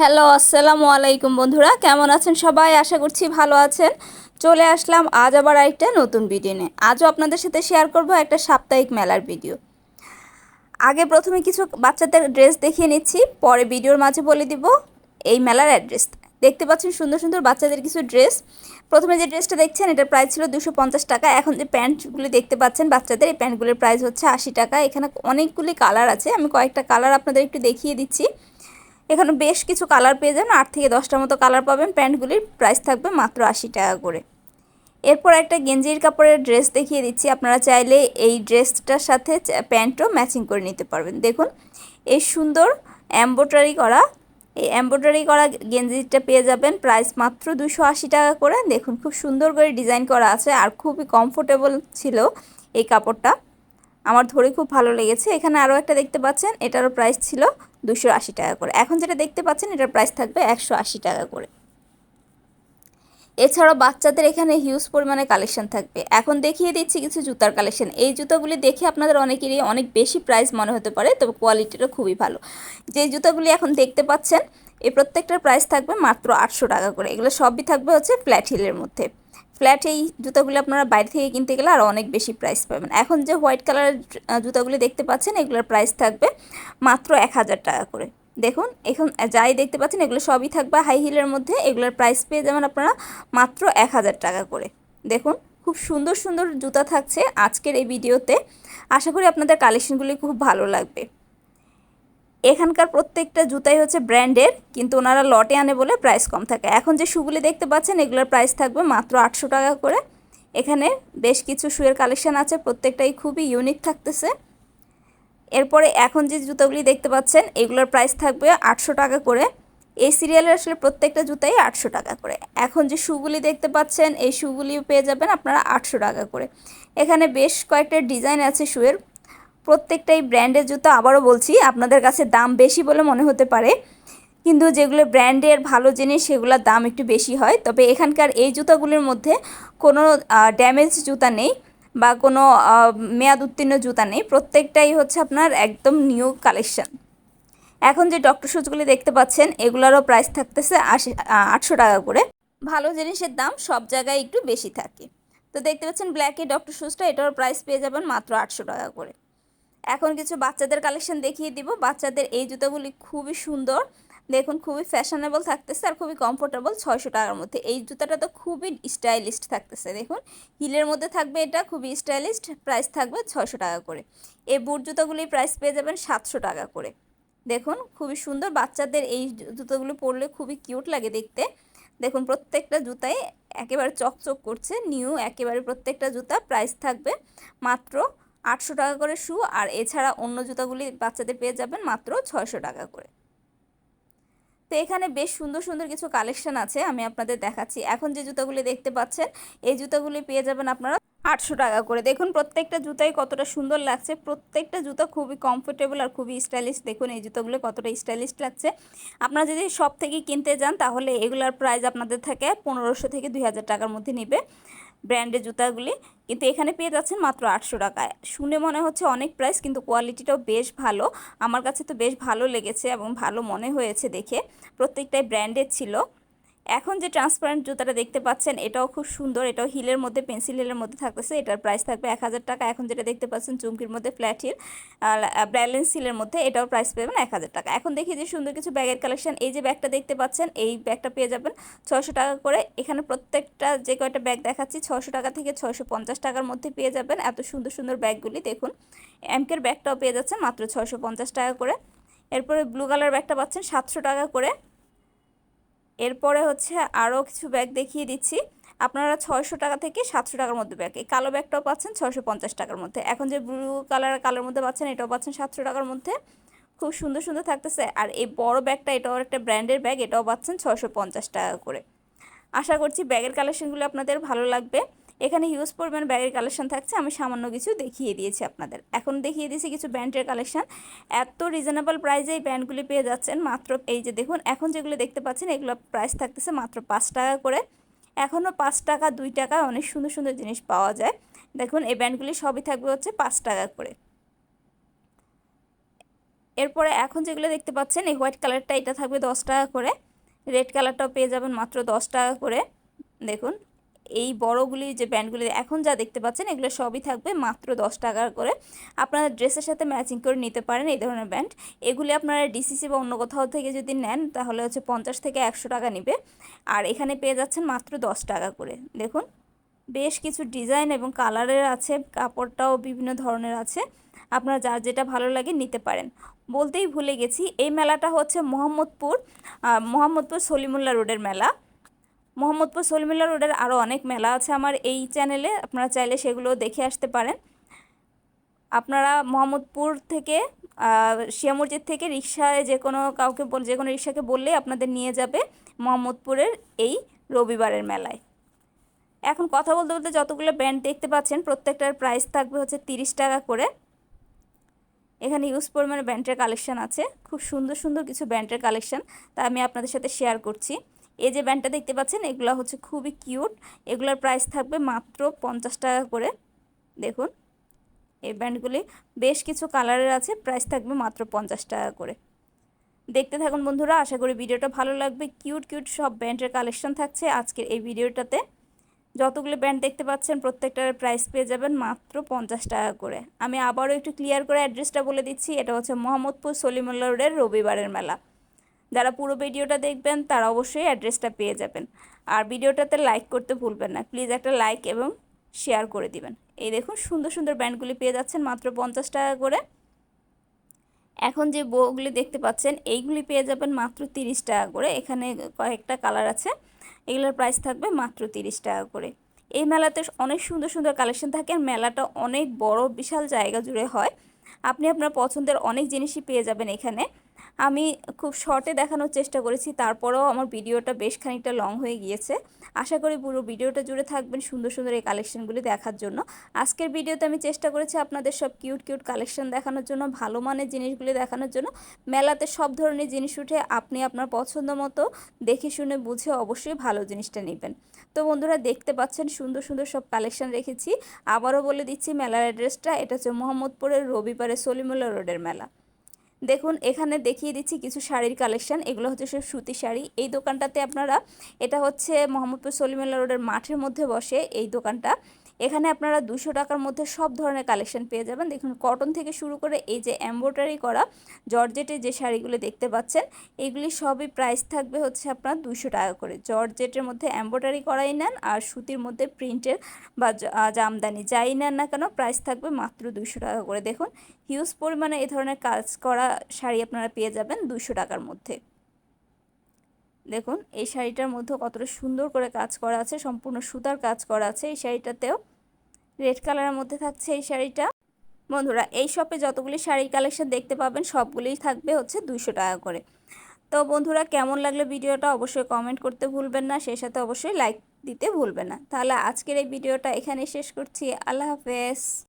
Hello, আসসালামু আলাইকুম বন্ধুরা। কেমন আছেন সবাই? আশা করছি ভালো আছেন। চলে আসলাম আজ আবার একটা নতুন ভিডিও নিয়ে। আজও আপনাদের সাথে শেয়ার করব একটা সাপ্তাহিক মেলার ভিডিও। আগে প্রথমে কিছু বাচ্চাদের ড্রেস দেখিয়ে নিচ্ছি, পরে ভিডিওর মাঝে বলে দিব এই মেলার অ্যাড্রেস দেখতে পাচ্ছেন সুন্দর সুন্দর বাচ্চাদের কিছু ড্রেস প্রথমে যে ড্রেসটা দেখছেন, এটার প্রাইস ছিল দুশো টাকা। এখন যে প্যান্টগুলি দেখতে পাচ্ছেন বাচ্চাদের, এই প্যান্টগুলির প্রাইস হচ্ছে আশি টাকা। এখানে অনেকগুলি কালার আছে। আমি কয়েকটা কালার আপনাদের একটু দেখিয়ে দিচ্ছি। এখানে বেশ কিছু কালার পেয়ে যাবেন। আট থেকে দশটার মতো কালার পাবেন। প্যান্টগুলির প্রাইস থাকবে মাত্র আশি টাকা করে। এরপর একটা গেঞ্জির কাপড়ের ড্রেস দেখিয়ে দিচ্ছি। আপনারা চাইলে এই ড্রেসটার সাথে প্যান্টও ম্যাচিং করে নিতে পারবেন। দেখুন, এই সুন্দর এম্ব্রয়ডারি করা, এই এম্ব্রয়ডারি করা গেঞ্জিটা পেয়ে যাবেন। প্রাইস মাত্র দুশো আশি টাকা করে। দেখুন, খুব সুন্দর করে ডিজাইন করা আছে। আর খুবই কমফোর্টেবল ছিল এই কাপড়টা। আমার ধরে খুব ভালো লেগেছে। এখানে আরও একটা দেখতে পাচ্ছেন, এটারও প্রাইস ছিল দুশো আশি টাকা করে। এখন যেটা দেখতে পাচ্ছেন, এটার প্রাইস থাকবে একশো আশি টাকা করে। এছাড়াও বাচ্চাদের এখানে হিউজ পরিমাণে কালেকশন থাকবে। এখন দেখিয়ে দিচ্ছি কিছু জুতার কালেকশন এই জুতোগুলি দেখে আপনাদের অনেকেরই অনেক বেশি প্রাইস মনে হতে পারে, তবে কোয়ালিটিটা খুবই ভালো। যে জুতোগুলি এখন দেখতে পাচ্ছেন এই প্রত্যেকটার প্রাইস থাকবে মাত্র আটশো টাকা করে। এগুলো সবই থাকবে হচ্ছে ফ্ল্যাট হিলের মধ্যে। ফ্ল্যাট এই জুতাগুলো আপনারা বাইরে থেকে কিনতে গেলে আরও অনেক বেশি প্রাইস পাবেন। এখন যে হোয়াইট কালারের জুতাগুলি দেখতে পাচ্ছেন, এগুলোর প্রাইস থাকবে মাত্র এক হাজার টাকা করে। দেখুন, এখন যাই দেখতে পাচ্ছেন, এগুলো সবই থাকবে হাই হিলের মধ্যে, এগুলোর প্রাইস পেয়ে যাবেন আপনারা মাত্র এক হাজার টাকা করে। দেখুন, খুব সুন্দর সুন্দর জুতা থাকছে আজকের এই ভিডিওতে। আশা করি আপনাদের কালেকশনগুলি খুব ভালো লাগবে। এখানকার প্রত্যেকটা জুতাই হচ্ছে ব্র্যান্ডের, কিন্তু ওনারা লটে আনে বলে প্রাইস কম থাকে। এখন যে শুগুলি দেখতে পাচ্ছেন, এগুলোর প্রাইস থাকবে মাত্র আটশো টাকা করে। এখানে বেশ কিছু শুয়ের কালেকশান আছে, প্রত্যেকটাই খুবই ইউনিক থাকতেছে। এরপরে এখন যে জুতোগুলি দেখতে পাচ্ছেন, এগুলোর প্রাইস থাকবে আটশো টাকা করে। এই সিরিয়ালের আসলে প্রত্যেকটা জুতাই আটশো টাকা করে। এখন যে শুগুলি দেখতে পাচ্ছেন, এই শুগুলিও পেয়ে যাবেন আপনারা আটশো টাকা করে। এখানে বেশ কয়েকটা ডিজাইন আছে শুয়ের প্রত্যেকটাই ব্র্যান্ডের জুতো আবারও বলছি, আপনাদের কাছে দাম বেশি বলে মনে হতে পারে। কিন্তু যেগুলো ব্র্যান্ডের ভালো জিনিস, সেগুলোর দাম একটু বেশি হয়। তবে এখানকার এই জুতাগুলির মধ্যে কোনো ড্যামেজ জুতা নেই বা কোনো মেয়াদ উত্তীর্ণ জুতা নেই। প্রত্যেকটাই হচ্ছে আপনার একদম নিউ কালেকশন এখন যে ডক্টর শুজগুলি দেখতে পাচ্ছেন, এগুলোরও প্রাইস থাকতেছে আশি আটশো টাকা করে। ভালো জিনিসের দাম সব জায়গায় একটু বেশি থাকে। তো দেখতে পাচ্ছেন ব্ল্যাকে ডক্টর শুজটা এটারও প্রাইস পেয়ে যাবেন মাত্র আটশো টাকা করে। এখন কিছু বাচ্চাদের কালেকশন দেখিয়ে দিব। বাচ্চাদের এই জুতোগুলি খুবই সুন্দর। দেখুন, খুবই ফ্যাশনেবল থাকতেছে আর খুবই কমফোর্টেবল ছয়শো টাকার মধ্যে। এই জুতাটা তো খুবই স্টাইলিস্ট থাকতেছে, দেখুন। হিলের মধ্যে থাকবে এটা, খুবই স্টাইলিস্ট প্রাইস থাকবে ছয়শো টাকা করে। এই বুট জুতোগুলির প্রাইস পেয়ে যাবেন সাতশো টাকা করে। দেখুন, খুবই সুন্দর। বাচ্চাদের এই জুতোগুলো পরলে খুবই কিউট লাগে দেখতে। দেখুন, প্রত্যেকটা জুতাই একেবারে চকচক করছে নিউ একেবারে প্রত্যেকটা জুতা প্রাইস থাকবে মাত্র আটশো টাকা করে শু, আর এছাড়া অন্য জুতাগুলি বাচ্চাদের পেয়ে যাবেন মাত্র ছয়শো টাকা করে। তো এখানে বেশ সুন্দর সুন্দর কিছু কালেকশন আছে, আমি আপনাদের দেখাচ্ছি। এখন যে জুতাগুলি দেখতে পাচ্ছেন, এই জুতাগুলি পেয়ে যাবেন আপনারা আটশো টাকা করে। দেখুন, প্রত্যেকটা জুতাই কতটা সুন্দর লাগছে। প্রত্যেকটা জুতো খুবই কমফোর্টেবল আর খুবই স্টাইলিশ দেখুন, এই জুতোগুলো কতটা স্টাইলিশ লাগছে। আপনারা যদি সব থেকে কিনতে যান, তাহলে এগুলার প্রাইস আপনাদের থাকে পনেরোশো থেকে দুই হাজার টাকার মধ্যে নেবে। ব্র্যান্ডের জুতাগুলি, কিন্তু এখানে পেয়ে যাচ্ছেন মাত্র আটশো টাকায়। শুনে মনে হচ্ছে অনেক প্রাইস কিন্তু কোয়ালিটিটাও বেশ ভালো। আমার কাছে তো বেশ ভালো লেগেছে এবং ভালো মনে হয়েছে দেখে। প্রত্যেকটাই ব্র্যান্ডের ছিল। এখন যে ট্রান্সপারেন্ট জুতাটা দেখতে পাচ্ছেন, এটাও খুব সুন্দর, এটাও হিলের মধ্যে পেন্সিল হিলের মধ্যে থাকতেছে, এটার প্রাইস থাকবে এক হাজার টাকা, এখন যেটা দেখতে পাচ্ছেন চুমকির মধ্যে ফ্ল্যাট হিল ব্যালেন্স হিলের মধ্যে এটাও প্রাইস পাবেন এক হাজার টাকা। এখন দেখি যে সুন্দর কিছু ব্যাগের কালেকশন এই যে ব্যাগটা দেখতে পাচ্ছেন, এই ব্যাগটা পেয়ে যাবেন ছশো টাকা করে। এখানে প্রত্যেকটা যে কয়টা ব্যাগ দেখাচ্ছি ছশো টাকা থেকে ছশো পঞ্চাশ টাকার মধ্যে পেয়ে যাবেন। এত সুন্দর সুন্দর ব্যাগগুলি দেখুন এমকের ব্যাগটাও পেয়ে যাচ্ছেন মাত্র ছয়শো পঞ্চাশ টাকা করে। এরপরে ব্লু কালার ব্যাগটা পাচ্ছেন সাতশো টাকা করে। এরপরে হচ্ছে আরও কিছু ব্যাগ দেখিয়ে দিচ্ছি। আপনারা ছয়শো টাকা থেকে সাতশো টাকার মধ্যে ব্যাগ এই কালো ব্যাগটাও পাচ্ছেন ছয়শো পঞ্চাশ টাকার মধ্যে। এখন যে ব্লু কালার কালোর মধ্যে পাচ্ছেন, এটাও পাচ্ছেন সাতশো টাকার মধ্যে। খুব সুন্দর সুন্দর থাকতেছে। আর এই বড় ব্যাগটা এটাও একটা ব্র্যান্ডের ব্যাগ এটাও পাচ্ছেন ছয়শো পঞ্চাশ টাকা করে। আশা করছি ব্যাগের কালেকশনগুলো আপনাদের ভালো লাগবে। এখানে হিউজ পরিমাণ ব্যাগের কালেকশন থাকছে, আমি সামান্য কিছু দেখিয়ে দিয়েছি আপনাদের। এখন দেখিয়ে দিয়েছি কিছু ব্যান্ডের কালেকশন এত রিজনেবল প্রাইসে এই ব্যান্ডগুলি পেয়ে যাচ্ছেন, মাত্র এই যে দেখুন, এখন যেগুলো দেখতে পাচ্ছেন, এগুলো প্রাইস থাকতেছে মাত্র পাঁচ টাকা করে। এখনও পাঁচ টাকা, দুই টাকা অনেক সুন্দর সুন্দর জিনিস পাওয়া যায়। দেখুন, এই ব্যান্ডগুলি সবই থাকবে হচ্ছে পাঁচ টাকা করে। এরপরে এখন যেগুলো দেখতে পাচ্ছেন, এই হোয়াইট কালারটা এটা থাকবে দশ টাকা করে। রেড কালারটাও পেয়ে যাবেন মাত্র দশ টাকা করে। দেখুন এই বড়গুলি যে ব্যান্ডগুলি, এখন যা দেখতে পাচ্ছেন এগুলো সবই থাকবে মাত্র দশ টাকা করে। আপনারা ড্রেসের সাথে ম্যাচিং করে নিতে পারেন এই ধরনের ব্যান্ড। এগুলি আপনারা ডিসিসি বা অন্য কোথাও থেকে যদি নেন, তাহলে হচ্ছে পঞ্চাশ থেকে একশো টাকা নেবে। আর এখানে পেয়ে যাচ্ছেন মাত্র দশ টাকা করে। দেখুন, বেশ কিছু ডিজাইন এবং কালারের আছে, কাপড়টাও বিভিন্ন ধরনের আছে। আপনার যার যেটা ভালো লাগে নিতে পারেন। বলতেই ভুলে গেছি, এই মেলাটা হচ্ছে মোহাম্মদপুর মোহাম্মদপুর সলিমুল্লাহ রোডের মেলা। মোহাম্মদপুর সলিমুল্লাহ রোডের আরও অনেক মেলা আছে আমার এই চ্যানেলে, আপনারা চাইলে সেগুলো দেখে আসতে পারেন। আপনারা মোহাম্মদপুর থেকে শিয়া মসজিদ থেকে রিক্সায় যে কোনো কাউকে বল, যে কোনো রিক্সাকে বললেই আপনাদের নিয়ে যাবে মোহাম্মদপুরের এই রবিবারের মেলায়। এখন কথা বলতে বলতে যতগুলো ব্যান্ড দেখতে পাচ্ছেন, প্রত্যেকটার প্রাইস থাকবে হচ্ছে তিরিশ টাকা করে। এখানে ইউজ পরিমাণে ব্যান্ডের কালেকশান আছে, খুব সুন্দর সুন্দর কিছু ব্যান্ডের কালেকশান তা আমি আপনাদের সাথে শেয়ার করছি। এই যে ব্যান্ডটা দেখতে পাচ্ছেন, এগুলো হচ্ছে খুবই কিউট। এগুলোর প্রাইস থাকবে মাত্র পঞ্চাশ টাকা করে। দেখুন, এই ব্যান্ডগুলি বেশ কিছু কালারের আছে, প্রাইস থাকবে মাত্র পঞ্চাশ টাকা করে। দেখতে থাকুন বন্ধুরা, আশা করি ভিডিওটা ভালো লাগবে। কিউট কিউট সব ব্যান্ডের কালেকশন থাকছে আজকের এই ভিডিওটাতে। যতগুলো ব্যান্ড দেখতে পাচ্ছেন, প্রত্যেকটার প্রাইস পেয়ে যাবেন মাত্র পঞ্চাশ টাকা করে। আমি আবারও একটু ক্লিয়ার করে অ্যাড্রেসটা বলে দিচ্ছি, এটা হচ্ছে মোহাম্মদপুর সলিমুল্লা রোডের রবিবারের মেলা। যারা পুরো ভিডিওটা দেখবেন, তারা অবশ্যই অ্যাড্রেসটা পেয়ে যাবেন। আর ভিডিওটাতে লাইক করতে ভুলবেন না। প্লিজ একটা লাইক এবং শেয়ার করে দিবেন। এই দেখুন, সুন্দর সুন্দর ব্যান্ডগুলি পেয়ে যাচ্ছেন মাত্র পঞ্চাশ টাকা করে। এখন যে বউগুলি দেখতে পাচ্ছেন, এইগুলি পেয়ে যাবেন মাত্র তিরিশ টাকা করে। এখানে কয়েকটা কালার আছে। এগুলোর প্রাইস থাকবে মাত্র তিরিশ টাকা করে। এই মেলাতে অনেক সুন্দর সুন্দর কালেকশন থাকে। আর মেলাটা অনেক বড়, বিশাল জায়গা জুড়ে হয়। আপনি আপনার পছন্দের অনেক জিনিসই পেয়ে যাবেন এখানে। আমি খুব শর্টে দেখানোর চেষ্টা করেছি, তারপরেও আমার ভিডিওটা বেশ খানিকটা লং হয়ে গিয়েছে। আশা করি পুরো ভিডিওটা জুড়ে থাকবেন সুন্দর সুন্দর এই কালেকশনগুলি দেখার জন্য। আজকের ভিডিওতে আমি চেষ্টা করেছি আপনাদের সব কিউট কিউট কালেকশন দেখানোর জন্য, ভালো মানের জিনিসগুলি দেখানোর জন্য। মেলাতে সব ধরনের জিনিস উঠে আপনি আপনার পছন্দ মতো দেখে শুনে বুঝে অবশ্যই ভালো জিনিসটা নেবেন। তো বন্ধুরা, দেখতে পাচ্ছেন সুন্দর সুন্দর সব কালেকশন রেখেছি। আবারও বলে দিচ্ছি, মেলার অ্যাড্রেসটা, এটা হচ্ছে মোহাম্মদপুরের রবিবারে সলিমুল্লা রোডের মেলা। দেখুন, এখানে দেখিয়ে দিচ্ছি কিছু শাড়ির কালেকশন এগুলো হচ্ছে সব সুতি শাড়ি। এই দোকানটাতে আপনারা, এটা হচ্ছে মোহাম্মদপুর সলিমুল্লাহ রোডের মাঠের মধ্যে বসে এই দোকানটা। এখানে আপনারা দুশো টাকার মধ্যে সব ধরনের কালেকশন পেয়ে যাবেন। দেখুন কটন থেকে শুরু করে এই যে এম্ব্রয়ডারি করা জর্জেটের যে শাড়িগুলো দেখতে পাচ্ছেন, এগুলি সবই প্রাইস থাকবে হচ্ছে আপনার দুশো টাকা করে। জর্জেটের মধ্যে এম্ব্রয়ডারি করাই নেন, আর সুতির মধ্যে প্রিন্টের বা জামদানি যাই নেন না কেন প্রাইস থাকবে মাত্র দুশো টাকা করে। দেখুন হিউজ পরিমাণে এ ধরনের কাজ করা শাড়ি আপনারা পেয়ে যাবেন দুশো টাকার মধ্যে। দেখুন, এই শাড়িটার মধ্যে কতটা সুন্দর করে কাজ করা আছে, সম্পূর্ণ সুতার কাজ করা আছে এই শাড়িটাতেও। রেড কালারের মধ্যে থাকছে এই শাড়িটা। বন্ধুরা, এই শপে যতগুলি শাড়ির কালেকশন দেখতে পাবেন, সবগুলিই থাকবে হচ্ছে দুইশো টাকা করে। তো বন্ধুরা, কেমন লাগল ভিডিওটা অবশ্যই কমেন্ট করতে ভুলবেন না, সেই সাথে অবশ্যই লাইক দিতে ভুলবেন না। তাহলে আজকের এই ভিডিওটা এখানে শেষ করছি। আল্লাহ হাফেজ।